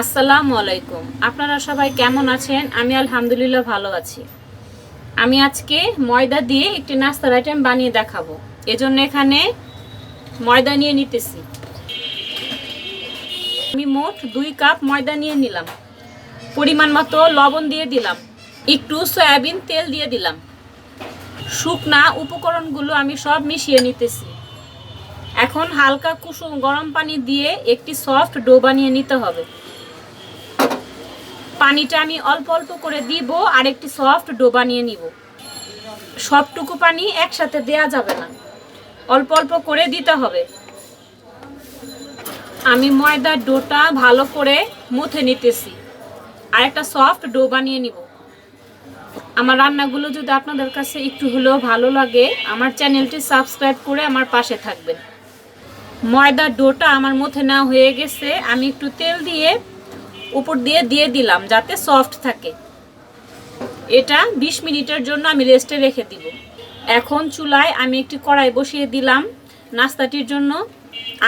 আসসালামু আলাইকুম। আপনারা সবাই কেমন আছেন? আমি আলহামদুলিল্লাহ ভালো আছি। আমি আজকে ময়দা দিয়ে একটি নাস্তার আইটেম বানিয়ে দেখাবো। এজন্য এখানে ময়দা নিয়ে নিতেছি। আমি মোট দুই কাপ ময়দা নিয়ে নিলাম। পরিমাণ মতো লবণ দিয়ে দিলাম। একটু সয়াবিন তেল দিয়ে দিলাম। শুকনা উপকরণগুলো আমি সব মিশিয়ে নিতেছি। এখন হালকা কুসুম গরম পানি দিয়ে একটি সফট ডো বানিয়ে নিতে হবে। পানিটা আমি অল্প অল্প করে দিব আর একটি সফট ডো বানিয়ে নিব। সবটুকু পানি একসাথে দেয়া যাবে না। অল্প অল্প করে দিতে হবে। আমি ময়দার ডোটা ভালো করে মুথে নিতেছি। আর একটা সফট ডো বানিয়ে নিব। আমার রান্নাগুলো যদি আপনাদের কাছে একটু হলেও ভালো লাগে, আমার চ্যানেলটি সাবস্ক্রাইব করে আমার পাশে থাকবেন। ময়দার ডোটা আমার মধ্যে নেওয়া হয়ে গেছে। আমি একটু তেল দিয়ে উপর দিয়ে দিয়ে দিলাম যাতে সফট থাকে। এটা ২০ মিনিটের জন্য আমি রেস্টে রেখে দিব। এখন চুলায় আমি একটি কড়াই বসিয়ে দিলাম নাস্তাটির জন্য।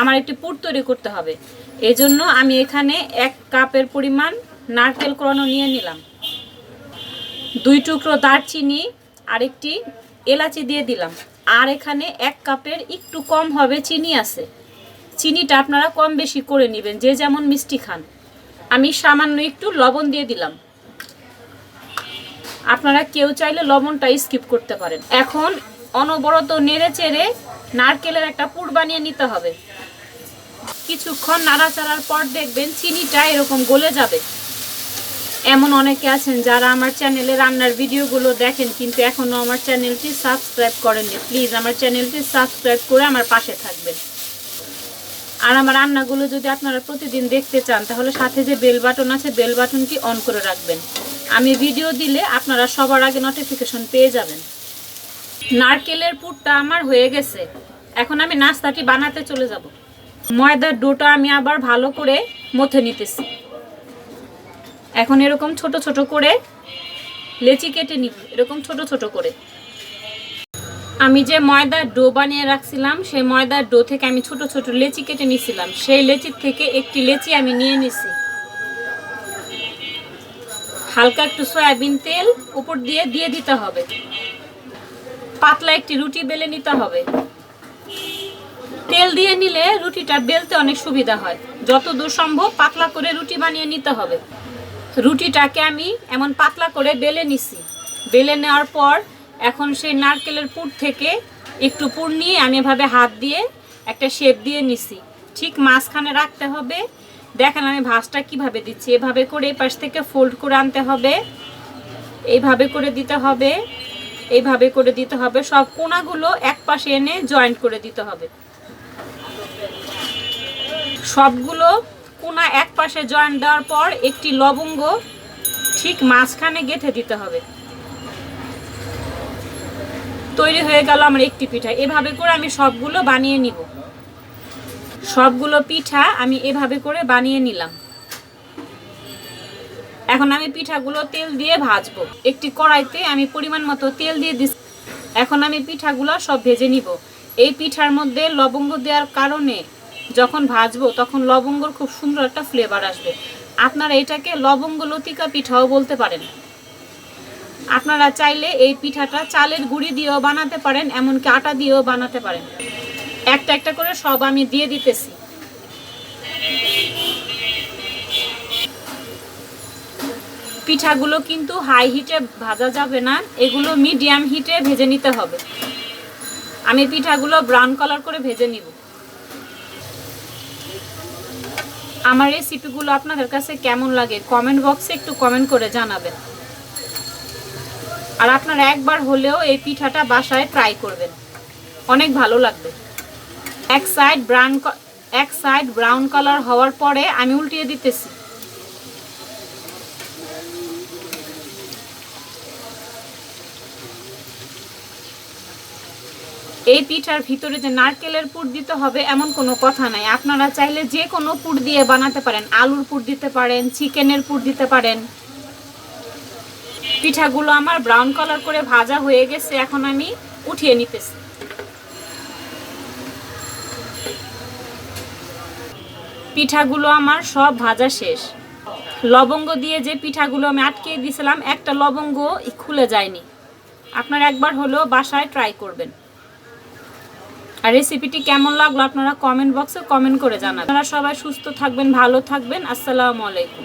আমার একটি পুর তৈরি করতে হবে। এই জন্য আমি এখানে এক কাপের পরিমাণ নারকেল কোরানো নিয়ে নিলাম। দুই টুকরো দারচিনি আর একটি এলাচি দিয়ে দিলাম। আর এখানে এক কাপের একটু কম হবে চিনি আছে। চিনিটা আপনারা কম বেশি করে নেবেন, যে যেমন মিষ্টি খান। আমি সামান্য একটু লবণ দিয়ে দিলাম। আপনারা কেউ চাইলে লবণটা স্কিপ করতে পারেন। এখন অনবরত নেড়ে চেড়ে নারকেলের একটা পুর বানিয়ে নিতে হবে। কিছুক্ষণ নাড়াচাড়ার পর দেখবেন চিনিটা এরকম গলে যাবে। এমন অনেকে আছেন যারা আমার চ্যানেলে রান্নার ভিডিওগুলো দেখেন, কিন্তু এখনও আমার চ্যানেলটি সাবস্ক্রাইব করেননি। প্লিজ আমার চ্যানেলটি সাবস্ক্রাইব করে আমার পাশে থাকবেন। আর আমার রান্নাগুলো যদি আপনারা প্রতিদিন দেখতে চান, তাহলে সাথে যে বেল বাটন আছে বেল বাটনটি অন করে রাখবেন। আমি ভিডিও দিলে আপনারা সবার আগে নোটিফিকেশন পেয়ে যাবেন। নারকেলের পুরটা আমার হয়ে গেছে। এখন আমি নাস্তাটি বানাতে চলে যাব। ময়দার ডোটা আমি আবার ভালো করে মথে নিতেছি। এখন এরকম ছোট ছোট করে লেচি কেটে নিব। এরকম ছোট ছোট করে। আমি যে ময়দার ডো বানিয়ে রাখছিলাম, সেই ময়দার ডো থেকে আমি ছোট ছোট লেচি কেটে নিছিলাম। সেই লেচির থেকে একটি লেচি আমি নিয়ে নিছি। হালকা একটু সয়াবিন তেল উপর দিয়ে দিয়ে দিতে হবে। পাতলা একটি রুটি বেলে নিতে হবে। তেল দিয়ে নিলে রুটিটা বেলতে অনেক সুবিধা হয়। যত দূর সম্ভব পাতলা করে রুটি বানিয়ে নিতে হবে। রুটিটাকে আমি এমন পাতলা করে বেলে নিছি। বেলে নেওয়ার পর এখন সেই নারকেলের পুর থেকে একটু পুর নিয়ে আমি এভাবে হাত দিয়ে একটা শেপ দিয়ে নিছি। ঠিক মাঝখানে রাখতে হবে। দেখেন আমি ভাঁজটা কীভাবে দিচ্ছি। এভাবে করে এই পাশ থেকে ফোল্ড করে আনতে হবে। এইভাবে করে দিতে হবে। এইভাবে করে দিতে হবে। সব কোনাগুলো এক পাশে এনে জয়েন্ট করে দিতে হবে। সবগুলো কোনা এক পাশে জয়েন্ট দেওয়ার পর একটি লবঙ্গ ঠিক মাঝখানে গেঁথে দিতে হবে। তৈরি হয়ে গেল আমার একটি পিঠা। এভাবে করে আমি সবগুলো বানিয়ে নিব। সবগুলো পিঠা আমি এভাবে করে বানিয়ে নিলাম। এখন আমি পিঠাগুলো তেল দিয়ে ভাজবো। একটি কড়াইতে আমি পরিমাণ মতো তেল দিয়ে দিচ্ছি এখন আমি পিঠাগুলো সব ভেজে নিব। এই পিঠার মধ্যে লবঙ্গ দেওয়ার কারণে যখন ভাজবো তখন লবঙ্গর খুব সুন্দর একটা ফ্লেভার আসবে। আপনারা এটাকে লবঙ্গ লতিকা পিঠাও বলতে পারেন। আপনারা চাইলে এই পিঠাটা চালের গুঁড়ি দিয়েও বানাতে পারেন, এমনকি আটা দিয়েও বানাতে পারেন। একটা একটা করে সব আমি দিয়ে দিতেছি। পিঠাগুলো কিন্তু হাই হিটে ভাজা যাবে না, এগুলো মিডিয়াম হিটে ভেজে নিতে হবে। আমি পিঠাগুলো ব্রাউন কালার করে ভেজে নিব। আমার রেসিপিগুলো আপনাদের কাছে কেমন লাগে কমেন্ট বক্সে একটু কমেন্ট করে জানাবেন। আর আপনারা একবার হলেও এই পিঠাটা বাসায় ট্রাই করবেন। অনেক ভালো লাগবে। এক সাইড ব্রাউন এক সাইড ব্রাউন কালার হওয়ার পরে আমি উল্টিয়ে দিতেছি। এই পিঠার ভিতরে যে নারকেলের পুর দিতে হবে এমন কোনো কথা নাই। আপনারা চাইলে যে কোনো পুর দিয়ে বানাতে পারেন। আলুর পুর দিতে পারেন, চিকেনের পুর দিতে পারেন। পিঠাগুলো আমার ব্রাউন কালার করে ভাজা হয়ে গেছে, এখন আমি উঠিয়ে নিতেছি। পিঠাগুলো আমার সব ভাজা শেষ। লবঙ্গ দিয়ে যে পিঠাগুলো আমি আটকে দিয়েছিলাম একটা লবঙ্গ খুলে যায়নি। আপনারা একবার হলেও বাসায় ট্রাই করবেন। আর রেসিপিটি কেমন লাগল আপনারা কমেন্ট বক্সে কমেন্ট করে জানাবেন। আপনারা সবাই সুস্থ থাকবেন, ভালো থাকবেন। আসসালামু আলাইকুম।